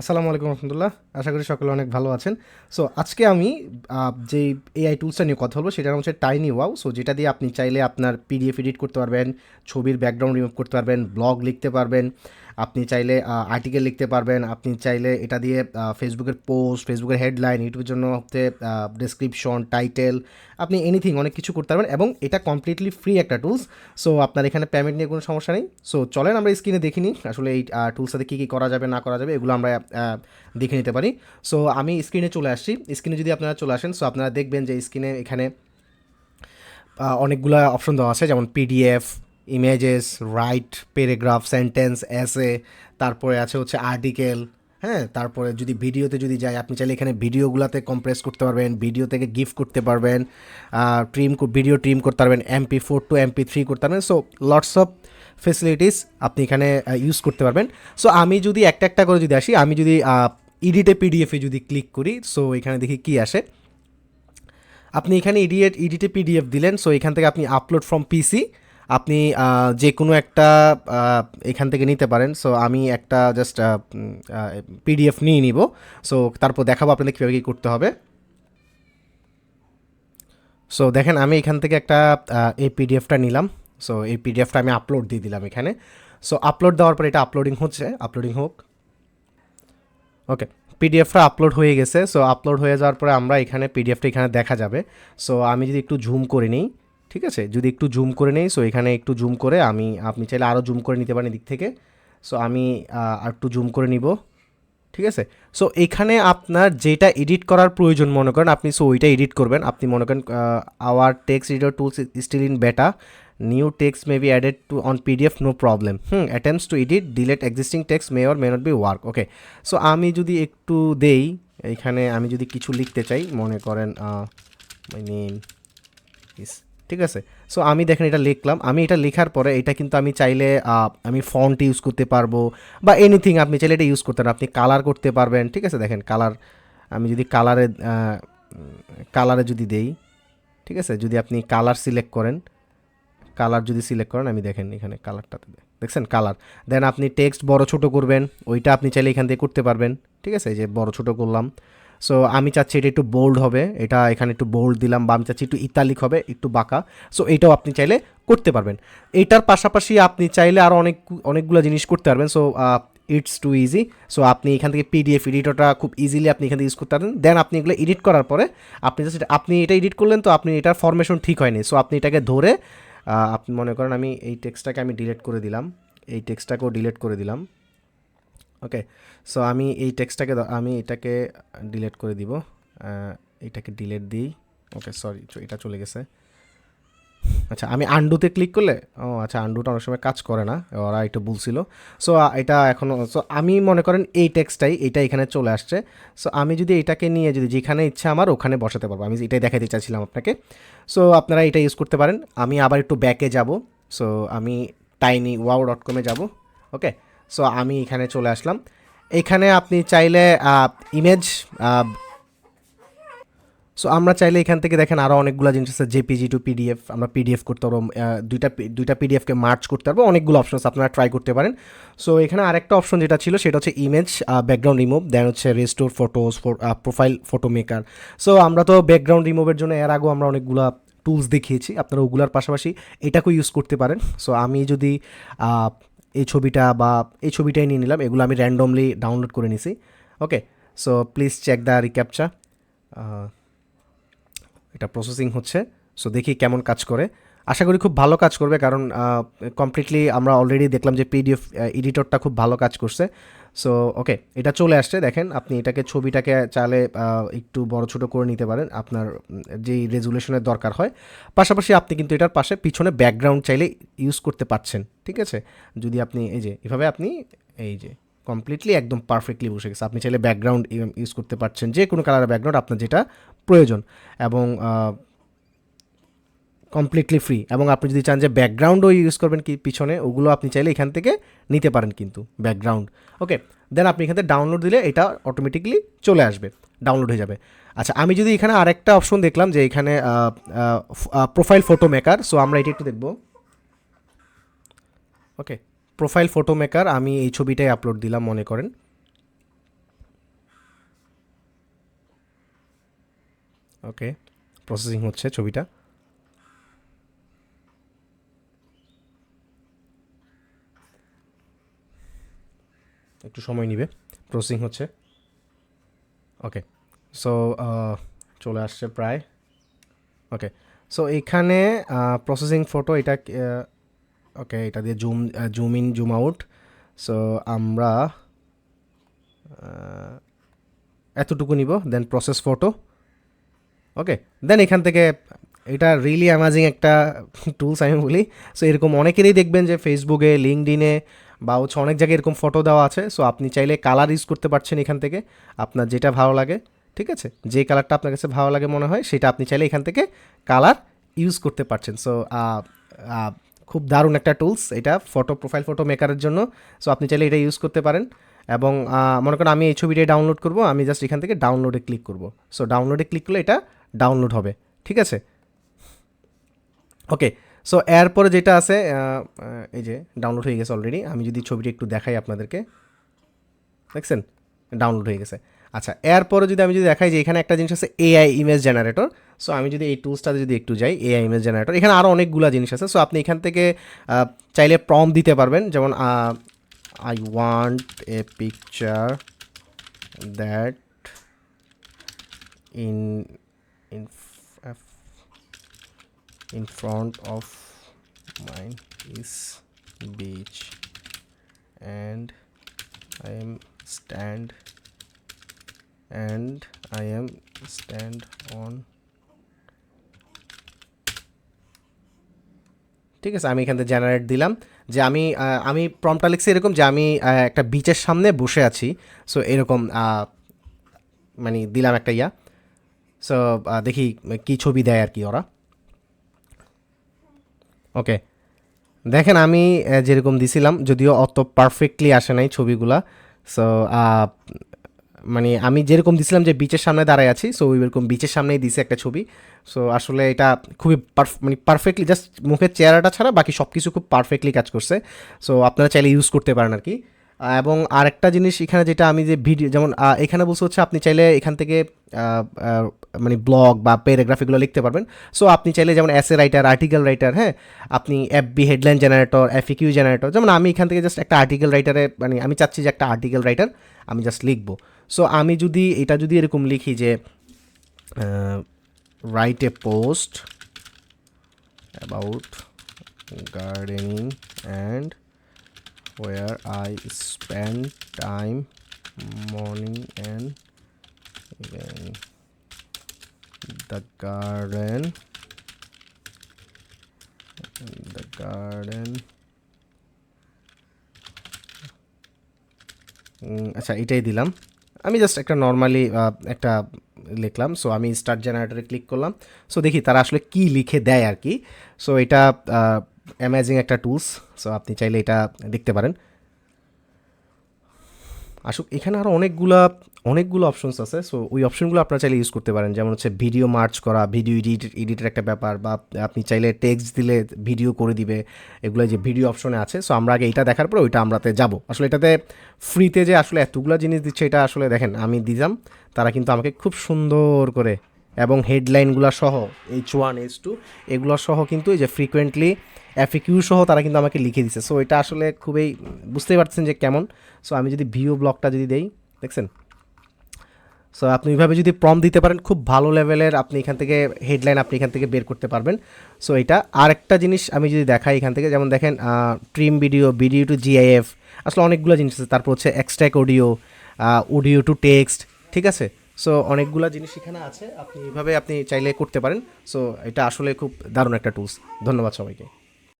আসসালামু আলাইকুম রহমতুল্লাহ। আশা করি সকলে অনেক ভালো আছেন। সো আজকে আমি যে এআই টুলসটা নিয়ে কথা বলব সেটা হচ্ছে টাইনি ওয়াও সো যেটা দিয়ে আপনি চাইলে আপনার পিডিএফ এডিট করতে পারবেন, ছবির ব্যাকগ্রাউন্ড রিমুভ করতে পারবেন ব্লগ লিখতে পারবেন। আপনি চাইলে আর্টিকেল লিখতে পারবেন। আপনি চাইলে এটা দিয়ে ফেসবুকের পোস্ট ফেসবুকের হেডলাইন ইউটিউবের জন্য হচ্ছে ডেসক্রিপশন টাইটেল আপনি এনিথিং অনেক কিছু করতে পারবেন। এবং এটা কমপ্লিটলি ফ্রি একটা টুলস সো আপনার এখানে পেমেন্ট নিয়ে কোনো সমস্যা নেই। সো চলেন আমরা স্ক্রিনে দেখিনি আসলে এই টুলসটাতে কী কী করা যাবে, না করা যাবে, এগুলো আমরা দেখে নিতে পারি। সো আমি স্ক্রিনে চলে আসছি। স্ক্রিনে যদি আপনারা চলে আসেন সো আপনারা দেখবেন যে স্ক্রিনে এখানে অনেকগুলো অপশন দেওয়া আছে, যেমন PDF images write paragraph sentence এসে তারপরে আছে হচ্ছে আর্টিকেল হ্যাঁ? তারপরে যদি ভিডিওতে যদি যাই, আপনি চাইলে এখানে ভিডিওগুলোতে কম্প্রেস করতে পারবেন ভিডিও থেকে গিফট করতে পারবেন ট্রিম ভিডিও ট্রিম করতে পারবেন MP four to MP three করতে পারবেন সো লটস অফ ফেসিলিটিস আপনি এখানে ইউজ করতে পারবেন। সো আমি যদি একটা একটা করে যদি আসি, আমি যদি ইডিটে পিডিএফে যদি ক্লিক করি সো এখানে দেখি কি আসে। আপনি এখানে ইডিয়েট ইডিটে পিডিএফ দিলেন সো এখান থেকে আপনি আপলোড ফ্রম পিসি আপনি যে কোনো একটা এখান থেকে নিতে পারেন। সো আমি একটা জাস্ট পিডিএফ নিয়ে নিব। সো তারপর দেখাবো আপনাদের কীভাবে কী করতে হবে। সো দেখেন, আমি এখান থেকে একটা এই পিডিএফটা নিলাম। সো এই পিডিএফটা আমি আপলোড দিয়ে দিলাম এখানে। সো আপলোড দেওয়ার পর এটা আপলোডিং হচ্ছে। আপলোডিং হোক। ওকে পিডিএফটা আপলোড হয়ে গেছে। সো আপলোড হয়ে যাওয়ার পরে আমরা এখানে পিডিএফটা এখানে দেখা যাবে। সো আমি যদি একটু জুম করে নিই। ঠিক আছে? যদি একটু জুম করে নিই সো এখানে একটু জুম করে আমি, আপনি চাইলে আরও জুম করে নিতে পারেন এদিক থেকে। সো আমি আর একটু জুম করে নিব। ঠিক আছে? সো এখানে আপনার যেটা এডিট করার প্রয়োজন মনে করেন, আপনি সো ওইটা এডিট করবেন। আপনি মনে করেন our text editor tools still in beta new text may be added to on PDF no problem hmm attempts to edit delete existing text may or may not be work okay so আমি যদি একটু দেই, এখানে আমি যদি কিছু লিখতে চাই, মনে করেন মাই নেম ইস ঠিক আছে? সো আমি দেখেন এটা লিখলাম। আমি এটা লেখার পরে এটা কিন্তু আমি চাইলে আমি ফন্ট ইউজ করতে পারব বা এনিথিং আপনি চাইলে এটা ইউজ করতে পারেন। আপনি কালার করতে পারবেন, ঠিক আছে? দেখেন কালার আমি যদি কালারে কালারে যদি দেই, ঠিক আছে? যদি আপনি কালার সিলেক্ট করেন কালার যদি সিলেক্ট করেন, আমি দেখেন এখানে কালারটাতে দেখছেন? কালার দেন আপনি টেক্সট বড় ছোট করবেন, ওইটা আপনি চাইলে এখান থেকে করতে পারবেন, ঠিক আছে? যে বড় ছোট করলাম সো আমি চাচ্ছি এটা একটু বোল্ড হবে। এটা এখানে একটু বোল্ড দিলাম বা আমি চাচ্ছি একটু ইতালিক হবে, একটু বাঁকা। সো এটাও আপনি চাইলে করতে পারবেন। এটার পাশাপাশি আপনি চাইলে আরও অনেক, অনেকগুলো জিনিস করতে পারবেন। So it's too easy so আপনি এখান থেকে পিডিএফ এডিটরটা খুব ইজিলি আপনি এখান থেকে ইউজ করতে পারেন দেন আপনি এগুলো এডিট করার পরে আপনি জাস্ট আপনি এটা এডিট করলেন তো আপনি এটার ফরমেশন ঠিক হয়নি। সো আপনি এটাকে ধরে আপনি মনে করেন আমি এই টেক্সটটাকে আমি ডিলিট করে দিলাম। এই টেক্সটটাকেও ডিলিট করে দিলাম। ওকে সো আমি এই টেক্সটটাকে দ- আমি এটাকে ডিলিট করে দিব। এটাকে ডিলিট দিই। ওকে সরি এটা চলে গেছে। আচ্ছা আমি আন্ডুতে ক্লিক করলে? ও আচ্ছা আন্ডুটা অনেক সময় কাজ করে না, ওরা একটু বলছিল সো এটা এখনও সো আমি মনে করেন এই টেক্সটাই এটা এখানে চলে আসছে। সো আমি যদি এটাকে নিয়ে যদি যেখানে ইচ্ছা আমার, ওখানে বসাতে পারব। আমি এটাই দেখাতে চাইছিলাম আপনাকে। সো আপনারা এটা ইউজ করতে পারেন। আমি আবার একটু ব্যাকে যাব। সো আমি টাইনি ওয়াও ডট কমে যাব। ওকে সো আমি এখানে চলে আসলাম। এখানে আপনি চাইলে ইমেজ সো আমরা চাইলে এখান থেকে দেখেন আরও অনেকগুলো জিনিস আছে জেপিজি টু পিডিএফ আমরা পিডিএফ করতে পারব দুইটা দুইটা পিডিএফকে মার্চ করতে পারব, অনেকগুলো অপশন আপনারা ট্রাই করতে পারেন। সো এখানে আরেকটা অপশন যেটা ছিল, সেটা হচ্ছে ইমেজ ব্যাকগ্রাউন্ড রিমুভ দেন হচ্ছে restore photos profile photo maker so আমরা তো ব্যাকগ্রাউন্ড রিমুভের জন্য এর আগেও আমরা অনেকগুলো টুলস দেখিয়েছি, আপনারা ওগুলোর পাশাপাশি এটাকেও ইউজ করতে পারেন। সো আমি যদি এই ছবিটা বা এই ছবিটাই নিয়ে নিলাম। এগুলো আমি র্যান্ডমলি ডাউনলোড করে নিছি। Okay so please check the recaptcha এটা প্রসেসিং হচ্ছে। সো দেখি কেমন কাজ করে। আশা করি খুব ভালো কাজ করবে, কারণ কমপ্লিটলি আমরা অলরেডি দেখলাম যে পিডিএফ এডিটরটা খুব ভালো কাজ করছে। সো ওকে এটা চলে আসছে, দেখেন, আপনি এটাকে, ছবিটাকে চালে একটু বড় ছোট করে নিতে পারেন, আপনার যেই রেজুলেশনের দরকার হয়। পাশাপাশি আপনি কিন্তু এটার পাশে পিছনে ব্যাকগ্রাউন্ড চাইলে ইউজ করতে পারছেন, ঠিক আছে? যদি আপনি, এই যে, এভাবে আপনি, এই যে কমপ্লিটলি একদম পারফেক্টলি বসে গেছে, আপনি চাইলে ব্যাকগ্রাউন্ড ইউজ করতে পারছেন যে কোনো কালারের ব্যাকগ্রাউন্ড আপনার যেটা প্রয়োজন। এবং কমপ্লিটলি ফ্রি এবং আপনি যদি চান যে ব্যাকগ্রাউন্ডও ইউজ করবেন কি পিছনে, ওগুলো আপনি চাইলে এখান থেকে নিতে পারেন কিন্তু ব্যাকগ্রাউন্ড ওকে দেন আপনি এখান থেকে ডাউনলোড দিলে এটা অটোমেটিকলি চলে আসবে ডাউনলোড হয়ে যাবে। আচ্ছা আমি যদি এখানে আরেকটা অপশন দেখলাম যে এখানে প্রোফাইল ফটো মেকার সো আমরা এটা একটু দেখব। ওকে প্রোফাইল ফটো মেকার আমি এই ছবিটাই আপলোড দিলাম, মনে করেন। ওকে প্রসেসিং হচ্ছে ছবিটা। একটু সময় নিবে। প্রসেসিং হচ্ছে। ওকে সো চলে আসছে প্রায়। ওকে সো এখানে প্রসেসিং ফটো এটা ওকে এটা দিয়ে zoom zoom in zoom out so আমরা এতটুকু নিব দেন প্রসেস ফটো ওকে দেন এখান থেকে, এটা রিয়েলি অ্যামাজিং একটা টুলস আমি বলি। সো এরকম অনেকেরই দেখবেন যে ফেসবুকে লিঙ্কডিনে বা হচ্ছে অনেক জায়গায় এরকম ফটো দেওয়া আছে সো আপনি চাইলে কালার ইউজ করতে পারছেন এখান থেকে। আপনার যেটা ভালো লাগে, ঠিক আছে? যে কালারটা আপনার কাছে ভালো লাগে মনে হয়, সেটা আপনি চাইলে এখান থেকে কালার ইউজ করতে পারছেন। সো খুব দারুণ একটা টুলস এটা ফটো প্রোফাইল ফটো মেকারের জন্য। সো আপনি চাইলে এটা ইউজ করতে পারেন। এবং মনে করেন আমি এই ছবিটাই ডাউনলোড করব, আমি জাস্ট এখান থেকে ডাউনলোডে ক্লিক করব। সো ডাউনলোডে ক্লিক করলে এটা ডাউনলোড হবে, ঠিক আছে? ওকে সো এরপরে যেটা আছে এই যে ডাউনলোড হয়ে গেছে অলরেডি আমি যদি ছবিটি একটু দেখাই আপনাদেরকে। দেখছেন? ডাউনলোড হয়ে গেছে। আচ্ছা এরপরে যদি আমি যদি দেখাই যে এখানে একটা জিনিস আছে এআই ইমেজ জেনারেটর সো আমি যদি এই টুলসটাতে যদি একটু যাই এআই ইমেজ জেনারেটর এখানে আরও অনেকগুলো জিনিস আছে। সো আপনি এখান থেকে চাইলে প্রম দিতে পারবেন। যেমন I want a picture that in in in front of mine is beach. And i am stand, and i am stand on. ঠিক আছে, আমি এখান থেকে জেনারেট দিলাম। যে আমি আমি প্রমটা লিখছি এরকম যে আমি একটা বিচের সামনে বসে আছি। সো এরকম মানে দিলাম একটা ইয়া। সো দেখি কি ছবি দেয় আর কি ওরা। ওকে দেখেন, আমি যেরকম দিছিলাম, যদিও অত পারফেক্টলি আসে নাই ছবিগুলা সো মানে আমি যেরকম দিছিলাম যে বিচের সামনে দাঁড়ায় আছি সো ওইরকম বিচের সামনেই দিছে একটা ছবি। সো আসলে এটা খুবই মানে পারফেক্টলি জাস্ট মুখের চেহারাটা ছাড়া বাকি সব কিছু খুব পারফেক্টলি কাজ করছে। সো আপনারা চাইলে ইউজ করতে পারেন আর কি এবং আরেকটা জিনিস এখানে যেটা আমি যে ভিডিও যেমন এখানে বলছে হচ্ছে আপনি চাইলে এখান থেকে মানে ব্লগ বা প্যারাগ্রাফ এগুলো লিখতে পারবেন। সো আপনি চাইলে যেমন এসে রাইটার আর্টিকেল রাইটার হ্যাঁ? আপনি FB headline generator FAQ generator যেমন আমি এখান থেকে জাস্ট একটা আর্টিকেল রাইটারে মানে আমি চাচ্ছি যে একটা আর্টিকেল রাইটার আমি জাস্ট লিখব। সো আমি যদি, এটা যদি এরকম লিখি যে write a post about gardening and I spend time, morning and evening. The garden. The garden. আচ্ছা এটাই দিলাম। আমি জাস্ট একটা নর্মালি একটা লিখলাম। সো আমি স্টার্ট জেনারেটরে ক্লিক করলাম। সো দেখি তারা আসলে কি লিখে দেয় আর কি। সো এটা অ্যামাজিং একটা টুলস সো আপনি চাইলে এটা দেখতে পারেন। আসুক, এখানে আরও অনেকগুলা, অনেকগুলো অপশনস আছে। সো ওই অপশনগুলো আপনারা চাইলে ইউজ করতে পারেন। যেমন হচ্ছে ভিডিও মার্চ করা ভিডিও এডিট এডিটের একটা ব্যাপার, বা আপনি চাইলে টেক্সট দিলে ভিডিও করে দিবে। এগুলো যে ভিডিও অপশনে আছে। সো আমরা আগে এটা দেখার পরে ওইটা আমরাতে যাব। আসলে এটাতে ফ্রিতে যে আসলে এতগুলো জিনিস দিচ্ছে, এটা আসলে দেখেন, আমি দিতাম। তারা কিন্তু আমাকে খুব সুন্দর করে এবং হেডলাইনগুলো সহ এইচ ওয়ান এইচ টু এগুলো সহ কিন্তু এই যে ফ্রিকোয়েন্টলি এফিকিউ সহ তারা কিন্তু আমাকে লিখে দিচ্ছে সো এটা আসলে খুবই, বুঝতেই পারছেন যে কেমন। সো আমি যদি ভিও ব্লগটা যদি দেই, দেখছেন? সো আপনি এইভাবে যদি প্রম দিতে পারেন, খুব ভালো লেভেলের আপনি এখান থেকে হেডলাইন আপনি এখান থেকে বের করতে পারবেন। সো এটা আরেকটা জিনিস আমি যদি দেখাই এখান থেকে, যেমন দেখেন trim video video to GIF আসলে অনেকগুলো জিনিস আছে। তারপর হচ্ছে extract audio audio to text ঠিক আছে? সো অনেকগুলো জিনিস এখানে আছে। আপনি এইভাবে আপনি চাইলে করতে পারেন। সো এটা আসলে খুব দারুণ একটা টুলস ধন্যবাদ সবাইকে।